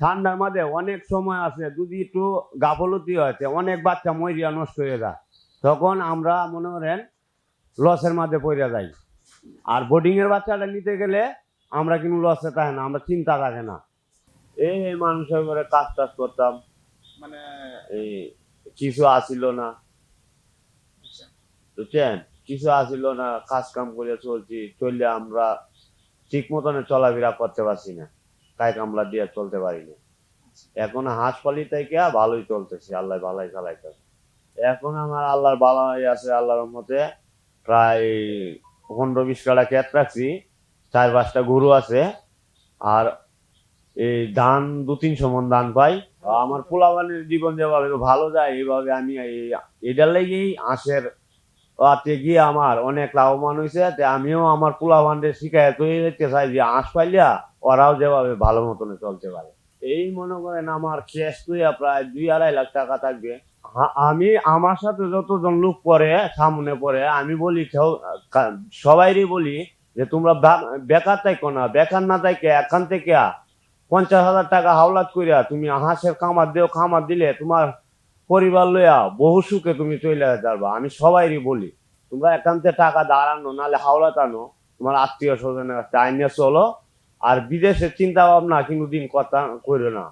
ঠান্ডার মাঝে অনেক সময় আছে যদি একটু গাফলতি হয়েছে অনেক বাচ্চা মরিয়া নষ্ট হয়ে যায়। তখন আমরা মনে করেন লসের মাঝে পড়ে যাই। আর বোর্ডিংয়ের বাচ্চাটা নিতে গেলে আমরা কিন্তু লসে থাকে না আমরা চিন্তা থাকে না। এই মানুষের ঘরে কাজ টাজ করতাম মানে এই কিছু আসিল না। বুঝছেন? কিছু আসিল না কাজ কাম করে চলছি চললে আমরা ঠিক মতনে চলাফেরা করতে পারছি না। কাই কামলা দিয়ে চলতে পারি না এখন হাঁসপালি থেকে ভালোই চলতেছে, আল্লাহ ভালাই চালাইতেছে। এখন আমার আল্লাহর ভালাই আছে, আল্লাহর মতে প্রায় পনেরো বিশ কাটা ক্যাট রাখছি, চার পাঁচটা গরু আছে, আর এই ধান দু তিনশো মন ধান পাই। আমার পোলাবানের জীবন যেভাবে ভালো যায়, এইভাবে আমি এটার লেগেই আঁশের আতে গিয়ে আমার অনেক লাভবান হয়েছে আমিও আমার পোলাবানদের শিখায় তৈরি দেখতে চাই যে, আঁশ পাইলিয়া ওরাও যেভাবে ভালো মতনে চলতে পারে। এই মনে করেন আমার ক্যাশ তুইয়া প্রায় দুই আড়াই লাখ টাকা থাকবে। আমি আমার সাথে যতজন লোক পড়ে, সামনে পড়ে, আমি বলি সবাইরই বলি যে তোমরা বেকার থাইকো না, বেকার না থাইকে, এখান থেকে পঞ্চাশ হাজার টাকা হাওলাত করিয়া তুমি হাঁসের খামার দেও, খামার দিলে তোমার পরিবার লইয়া বহু সুখে তুমি চলে যাবা আমি সবাইরই বলি, তোমরা থেকে টাকা দাঁড়ানো নাহলে হাওলাত আনো, তোমার আত্মীয় স্বজনের কাছে। আইনে চলো আর বিদেশের চিন্তা ভাবনা কিন্তু দিন কথা করো না।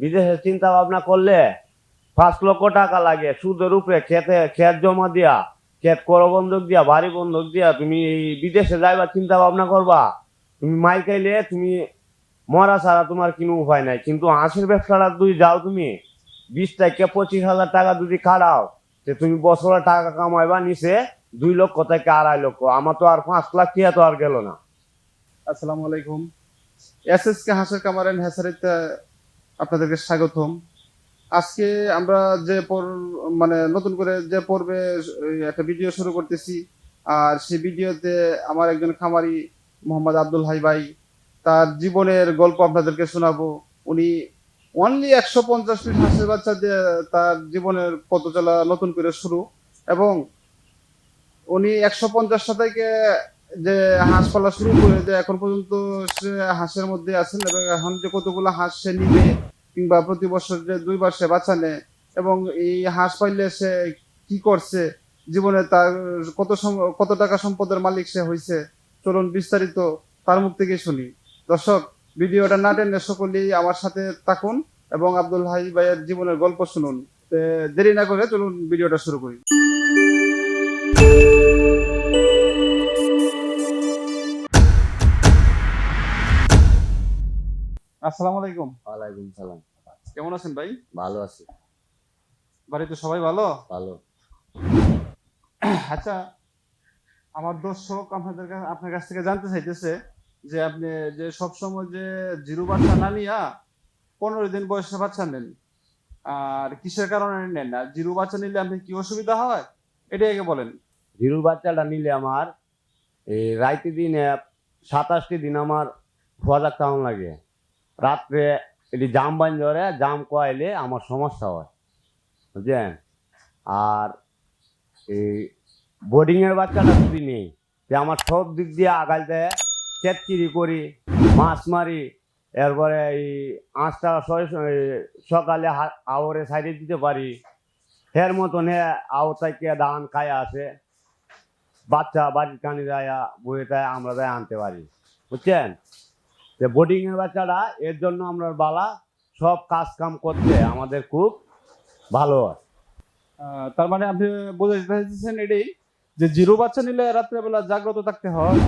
বিদেশের চিন্তা ভাবনা করলে পাঁচ লক্ষ টাকা লাগে, সুদের উপরে খেতে, খেত জমা দিয়া, খেত কর বন্ধক দিয়া, বাড়ি বন্ধক দিয়া তুমি বিদেশে যাইবার চিন্তা ভাবনা করবা। তুমি মাই খাইলে তুমি মরা ছাড়া তোমার কোনো উপায় নাই। কিন্তু হাঁসের ব্যবসাটা যদি যাও তুমি, বিশ থেকে পঁচিশ হাজার টাকা যদি খাড়াও যে তুমি বছরে টাকা কামাইবা নিচে দুই লক্ষ থেকে আড়াই লক্ষ। আমার তো আর পাঁচ লাখ টিয়া তো আর গেল না। আসসালামু আলাইকুম। এস এস কে হাঁসের কামার আপনাদেরকে স্বাগতম। আজকে আমরা যে মানে নতুন করে যে পর্বে একটা ভিডিও শুরু করতেছি, আর সেই ভিডিওতে আমার একজন খামারি মোহাম্মদ আব্দুল হাই ভাই, তার জীবনের গল্প আপনাদেরকে শোনাবো। উনি অনলি একশো পঞ্চাশ পিস হাঁসের বাচ্চা দিয়ে তার জীবনের পথ চলা নতুন করে শুরু, এবং উনি একশো পঞ্চাশটা থেকে যে হাঁস পালা শুরু করে যে এখন পর্যন্ত সে হাঁসের মধ্যে আছেন এবং এখন যে কতগুলো হাঁস সে নিবে কিংবা প্রতি বছর যে দুইবার সে বাচ্চা নেয় এবং এই হাঁস পাইলে সে কি করছে জীবনে তার কত কত টাকা সম্পদের মালিক সে হয়েছে চলুন বিস্তারিত তার মুখ থেকে শুনি। দর্শক, ভিডিওটা না টেনে সকলেই আমার সাথে থাকুন এবং আব্দুল হাই ভাইয়ের জীবনের গল্প শুনুন। দেরি না করে চলুন ভিডিওটা শুরু করি। আসসালামু আলাইকুম। ওয়ালাইকুম সালাম। কেমন আছেন ভাই? ভালো আছি। বাড়িতে সবাই ভালো? ভালো। আচ্ছা আমার দর্শক আপনাদের আপনার কাছ থেকে জানতে চাইতেছে যে আপনি যে সবসময় যে জিরো বাচ্চা না নিয়া পনেরো দিন বয়সে বাচ্চা নেন আর কিসের কারণে নেন? আর জিরো বাচ্চা নিলে আপনি কি অসুবিধা হয়? এটাই আগে বলেন। জিরুর বাচ্চাটা নিলে আমার এই রাইতে দিনে সাতাশটি দিন আমার খোয়া টাউন লাগে। রাত্রে এটি জাম বান ধরে, জাম কোয়াইলে আমার সমস্যা হয় বুঝছেন আর এই বোর্ডিংয়ের বাচ্চাটা যদি নেই। যে আমার সব দিক দিয়ে আগাল দেয় চেতকিরি করি, মাছ মারি, এরপরে এই আঁচটা সকালে আওরে সাইডে দিতে পারি। এর মতন হে আওতাকে ধান খায় আছে বাচ্চা বাড়ির কানি যায় বইটায় আমরা যাই আনতে পারি বুঝছেন যে বোর্ডিং এর বাচ্চাটা এর জন্য আমরা বালা সব কাজ কাম করতে আমাদের খুব ভালো হয়। তার মানে আপনি বোঝাতে চাইতেছেন এটাই যে জিরো বাচ্চা নিলে রাত্রেবেলা জাগ্রত থাকতে হয়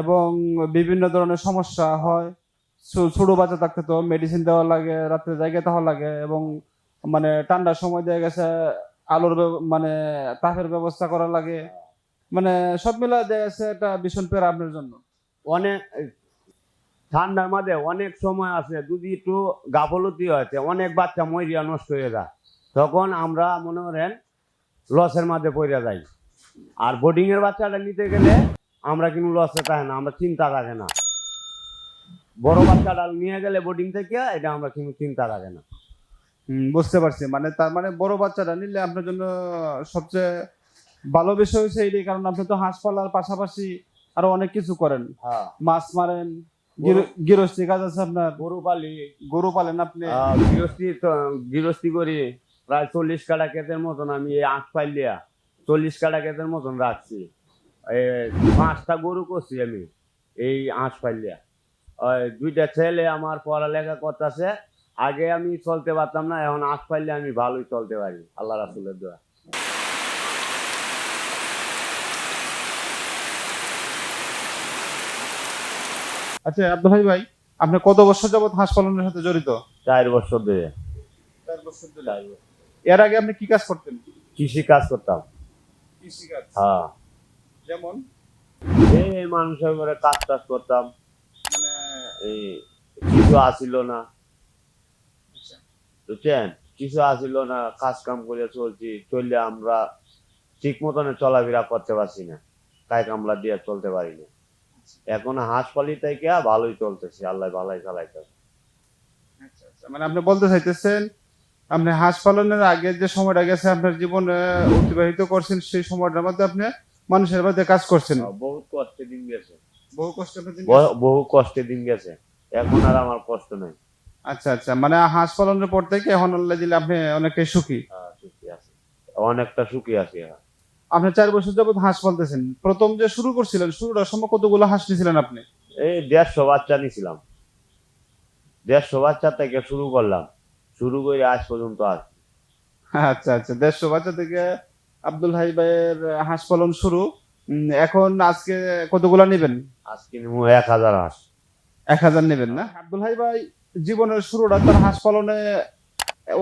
এবং বিভিন্ন ধরনের সমস্যা হয়। ছোট বাচ্চা থাকতে তো মেডিসিন দেওয়া লাগে রাত্রে জায়গা দেওয়া লাগে এবং মানে ঠান্ডার সময় দেখা গেছে আলোর মানে তাপের ব্যবস্থা করা লাগে। মানে সব মিলা দেখা গেছে একটা ভীষণ পেরা আপনার জন্য। অনেক ঠান্ডার মাঝে অনেক সময় আছে যদি একটু গাফলতি হয়েছে অনেক বাচ্চা মরিয়া নষ্ট হয়ে যায়। তখন আমরা মনে করেন লসের মাঝে পড়ে যাই। আর বোর্ডিং এর বাচ্চাটা নিতে গেলে আমরা কিন্তু লসে থাকে না আমরা চিন্তা থাকে না। বড় বাচ্চাটা নিয়ে গেলে বোর্ডিং থেকে এটা আমরা কিন্তু চিন্তা থাকে না। হুম, বুঝতে পারছি। মানে তার মানে বড় বাচ্চাটা নিলে আপনার জন্য সবচেয়ে ভালো বিষয় হচ্ছে এটাই কারণ আপনি তো হাঁস পালার পাশাপাশি আরও অনেক কিছু করেন। হ্যাঁ। মাছ মারেন গৃহস্থী কাজ আছে আপনার? গরু পালি। গরু পালেন আপনি? গৃহস্থী গৃহস্থী করি। প্রায় চল্লিশ কাটা ক্ষেতের মতন আমি এই পাইলিয়া চল্লিশ কাটা ক্ষেতের মতন রাখছি। পাঁচটা গরু করছি আমি এই আঁশ পাইলিয়া ওই দুইটা ছেলে আমার পড়ালেখা করতেছে আগে আমি চলতে পারতাম না এখন আঁশ পাইলে আমি ভালোই চলতে পারি আল্লাহ রাসুলের দোয়া। আচ্ছা আব্দুল ভাই আপনি কত বছর যাবত হাঁস পালনের সাথে জড়িত? চার বছর ধরে। চার বছর এর আগে আপনি কি কাজ করতেন? কৃষি কাজ করতাম। কৃষি কাজ। হ্যাঁ। যেমন? এই মানুষের ঘরে কাজ টাজ করতাম। মানে এই কিছু আসিল না। আচ্ছা, বুঝছেন? কিছু আসিল না কাজ কাম করে চলছি চললে আমরা ঠিক মতনে চলাফেরা করতে পারছি না। কায় কামলা দিয়ে চলতে পারি না। এখন হাঁস পালি থেকে ভালোই চলতেছে আল্লাহ ভালাই চালাইতেছে। আচ্ছা, আচ্ছা। মানে আপনি বলতে চাইতেছেন আপনি হাঁস পালনের আগে যে সময়টা গেছে আপনার জীবনে অতিবাহিত করছেন সেই সময়টার মধ্যে আপনি মানুষের মধ্যে কাজ করছেন। বহুত কষ্টে দিন গেছে। বহু কষ্ট দিন বহু কষ্টে দিন গেছে। এখন আর আমার কষ্ট নাই। আচ্ছা আচ্ছা। মানে হাঁস পালনের পর থেকে এখন আল্লাহ দিলে আপনি অনেকটাই সুখী। হ্যাঁ, সুখী আছে। অনেকটা সুখী আছি। আপনি চার বছর যাবত হাঁস পালতেছেন। প্রথম যে শুরু করছিলেন শুরুটার সময় কতগুলো হাঁস নিয়েছিলেন আপনি? এই দেড়শো বাচ্চা নিছিলাম। দেড়শো বাচ্চা থেকে শুরু করলাম। শুরু করে আজ পর্যন্ত আস আচ্ছা আচ্ছা। দেড়শো বাচ্চা থেকে আব্দুল হাই ভাইয়ের হাঁস পালন শুরু। এখন আজকে কতগুলা নেবেন? আজকে নিমু এক হাজার হাঁস। এক হাজার নেবেন না? আব্দুল হাই ভাই জীবনের শুরুটা তার হাঁস পালনে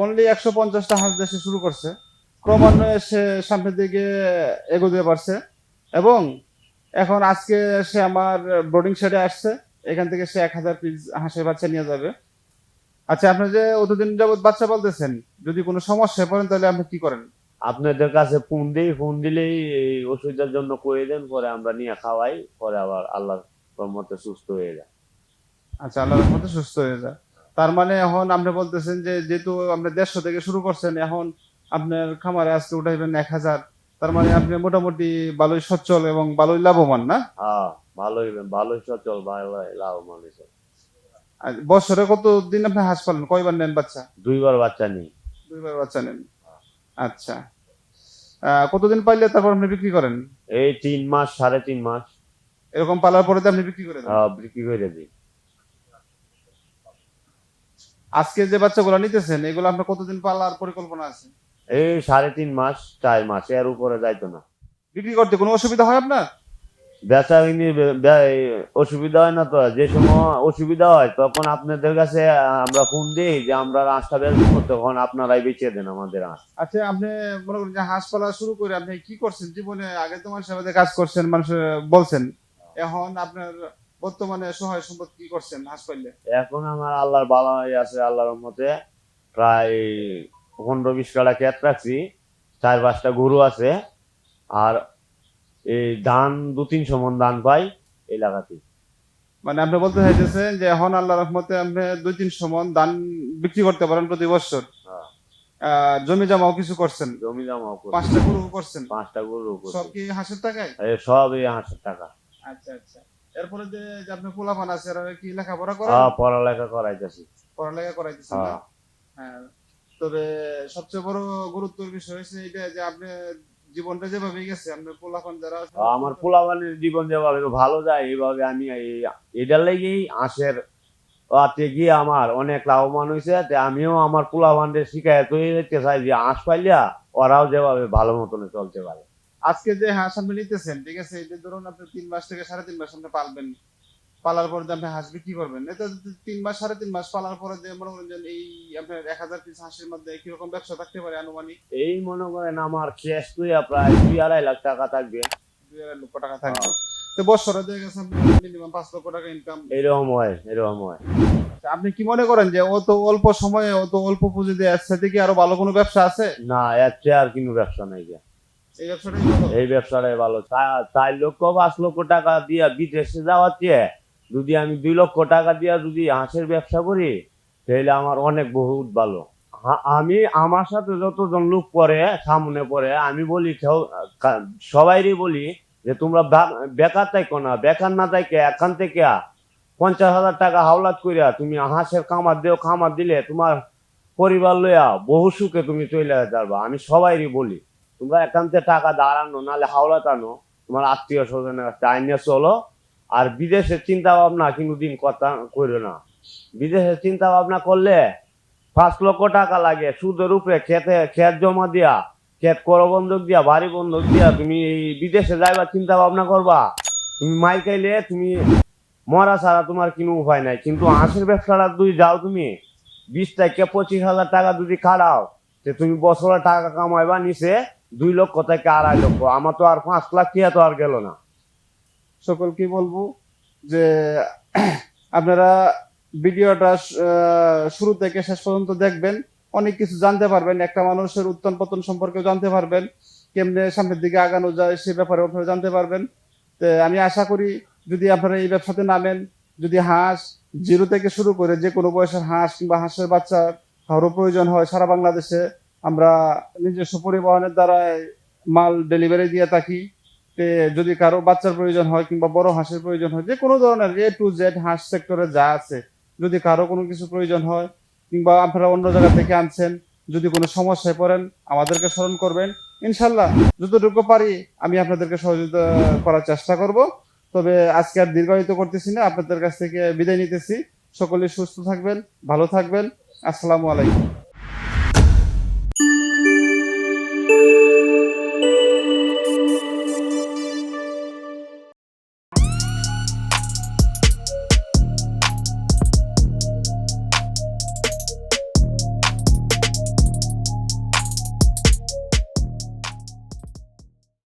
অনলি একশো পঞ্চাশটা হাঁস দেশে শুরু করছে। ক্রমান্বয়ে সে সামনের দিকে এগোতে পারছে। এবং এখন আজকে সে আমার বোর্ডিং শেডে আসছে। এখান থেকে সে এক হাজার পিস হাঁসের বাচ্চা নিয়ে যাবে। আচ্ছা আপনি যে অতদিন যাবত বাচ্চা পালতেছেন যদি কোনো সমস্যায় পড়েন তাহলে আপনি কি করেন? আপনাদের কাছে ফোন দিই ফোন দিলেই এই ওষুধের জন্য করে দেন পরে আমরা নিয়ে খাওয়াই পরে আবার আল্লাহর রহমতে সুস্থ হয়ে যায়। আচ্ছা আল্লাহর রহমতে সুস্থ হয়ে যায়। তার মানে এখন আপনি বলতেছেন যে যেহেতু আপনি দেড়শো থেকে শুরু করছেন এখন আপনার খামারে আজকে উঠাইবেন এক হাজার। তার মানে আপনি মোটামুটি ভালোই সচ্ছল এবং ভালোই লাভবান না? হ্যাঁ ভালোই ভালোই সচল ভালোই লাভবান বছরে কত দিন আপনি হাঁস পালেন? কয়বার নেন বাচ্চা? দুইবার বাচ্চা নেই। দুইবার বাচ্চা নেন। আচ্ছা। কতদিন পাইলে তারপর আপনি বিক্রি করেন? এই তিন মাস সাড়ে তিন মাস। এরকম পালার পরে আপনি বিক্রি করে দেন। বিক্রি করে দিই। আজকে যে বাচ্চাগুলো নিতেছেন এগুলো আপনার কতদিন পালার পরিকল্পনা আছে? এই সাড়ে তিন মাস চার মাস এর উপরে যাইতো না। বিক্রি করতে কোনো অসুবিধা হয় আপনার? বেচা কিনি অসুবিধা হয় না তো। যে সময় অসুবিধা হয় তখন আপনাদের কাছে আমরা ফোন দিই যে আমরা রাস্তা বেচবো তখন আপনারাই বেঁচে দেন আমাদের আঁশ আচ্ছা আপনি মনে করেন যে হাঁস পালা শুরু করে আপনি কি করছেন? জীবনে আগে তো মানুষের মধ্যে কাজ করছেন মানুষ বলছেন। এখন আপনার বর্তমানে সহায় সম্পদ কি করছেন হাঁস পাইলে এখন আমার আল্লাহর বালাই আছে আল্লাহর মতে প্রায় পনেরো বিশ কাটা ক্ষেত রাখছি চার পাঁচটা গরু আছে আর এই ধান দু তিনশো মন ধান পাই এলাকাতে মানে আপনি বলতে চাইতেছেন যে এখন আল্লাহ রহমতে আপনি দুই তিনশো মন ধান বিক্রি করতে পারেন প্রতি বছর। হ্যাঁ। জমি জমাও কিছু করছেন? জমি জমা পাঁচটা গরু করছেন? পাঁচটা গরু। সব কি হাঁসের টাকায়? সব এই হাঁসের টাকা। আচ্ছা আচ্ছা। এরপরে যে আপনি পোলাপান আছে কি লেখাপড়া করেন? হ্যাঁ পড়ালেখা করাইতেছি। পড়ালেখা করাইতেছি না? হ্যাঁ। হ্যাঁ। তবে সবচেয়ে বড় গুরুত্বের বিষয় হচ্ছে এটা যে আপনি জীবনটা যেভাবে গেছে আপনার পোলাপান যারা আমার পোলাবানের জীবন যেভাবে ভালো যায় এইভাবে আমি এটার লেগেই আঁশের আতে গিয়ে আমার অনেক লাভবান হয়েছে আমিও আমার পোলাবানদের শিকায়ত হয়ে যেতে চাই যে আঁশ পাইলিয়া ওরাও যেভাবে ভালো মতনে চলতে পারে। আজকে যে হাঁস আপনি নিতেছেন ঠিক আছে? এটা ধরুন আপনি তিন মাস থেকে সাড়ে তিন মাস আপনি পালবেন। পালার পরে আপনি হাঁস বিক্রি করবেন? এটা তিন মাস সাড়ে তিন মাস পালার পরে যে মনে করেন এই আপনার এক হাজার পিস হাঁসের মধ্যে কীরকম ব্যবসা থাকতে পারে আনুমানিক? এই মনে করেন আমার শেষ তুই প্রায় দুই আড়াই লাখ টাকা থাকবে। দুই আড়াই লক্ষ টাকা থাকবে। তো বছরে দেখা গেছে মিনিমাম পাঁচ লক্ষ টাকা ইনকাম এরকম হয় এরকম হয়। আপনি কি মনে করেন যে অত অল্প সময়ে অত অল্প পুঁজি দিয়ে একসাথে কি আরও ভালো কোনো ব্যবসা আছে? না এর চেয়ে আর কোনো ব্যবসা নাই গিয়া। এই ব্যবসাটাই ভালো। চার লক্ষ পাঁচ লক্ষ টাকা দিয়া বিদেশে যাওয়ার চেয়ে যদি আমি দুই লক্ষ টাকা দিয়া যদি হাঁসের ব্যবসা করি, তাহলে আমার অনেক বহুত ভালো। আমি, আমার সাথে যতজন লোক পড়ে, সামনে পড়ে, আমি বলি সবাইরই বলি যে তোমরা বেকার থাইকো না, বেকার না থাইকে, এখান থেকে পঞ্চাশ হাজার টাকা হাওলাত করিয়া তুমি হাঁসের কামার দেও খামার দিলে তোমার পরিবার লইয়া বহু সুখে তুমি চলে যাবা আমি সবাইরই বলি, তোমরা একান্তে টাকা দাঁড়ানো নাহলে হাওলাত আনো, তোমার আত্মীয় স্বজনের কাছে। আইনে চলো আর বিদেশের চিন্তা ভাবনা কিন্তু দিন কথা করো না। বিদেশের চিন্তা ভাবনা করলে পাঁচ লক্ষ টাকা লাগে, সুদের উপরে খেতে, খেত জমা দিয়া, খেত কর বন্ধক দিয়া বাড়ি বন্ধক দিয়া, তুমি বিদেশে যাইবার চিন্তা ভাবনা করবা? তুমি মাই খাইলে তুমি মরা ছাড়া তোমার কোনো উপায় নাই। কিন্তু হাঁসের ব্যবসাটা তুই যাও তুমি, বিশ থেকে পঁচিশ হাজার টাকা যদি খাড়াও যে তুমি বছরে টাকা কামাইবা নিচে দুই লক্ষ থেকে আড়াই লক্ষ। আমার তো আর পাঁচ লাখ টিয়া তো আর গেল না। সকলকে বলব যে, আপনারা ভিডিওটা শুরু থেকে শেষ পর্যন্ত দেখবেন। অনেক কিছু জানতে পারবেন। একটা মানুষের উত্থান পতন সম্পর্কে জানতে পারবেন। কেমনে সামনের দিকে আগানো যায় সে ব্যাপারে আপনারা জানতে পারবেন। তো, আমি আশা করি যদি আপনারা এই ব্যবসাতে নামেন, যদি হাঁস জিরো থেকে শুরু করে যে কোনো বয়সের হাঁস কিংবা হাঁসের বাচ্চা কারও প্রয়োজন হয় সারা বাংলাদেশে, আমরা নিজস্ব পরিবহনের দ্বারা মাল ডেলিভারি দিয়ে থাকি। যদি কারও বাচ্চার প্রয়োজন হয় কিংবা বড় হাঁসের প্রয়োজন হয় যে কোনো ধরনের এ টু জেড হাঁস সেক্টরে যা আছে, যদি কারও কোনো কিছু প্রয়োজন হয় কিংবা আপনারা অন্য জায়গা থেকে আনছেন, যদি কোনো সমস্যায় পড়েন, আমাদেরকে স্মরণ করবেন। ইনশাল্লাহ, যতটুকু পারি আমি আপনাদেরকে সহযোগিতা করার চেষ্টা করব। তবে আজকে আর দীর্ঘায়িত করতেছি না, আপনাদের কাছ থেকে বিদায় নিতেছি। সকলে সুস্থ থাকবেন, ভালো থাকবেন। আসসালামু আলাইকুম।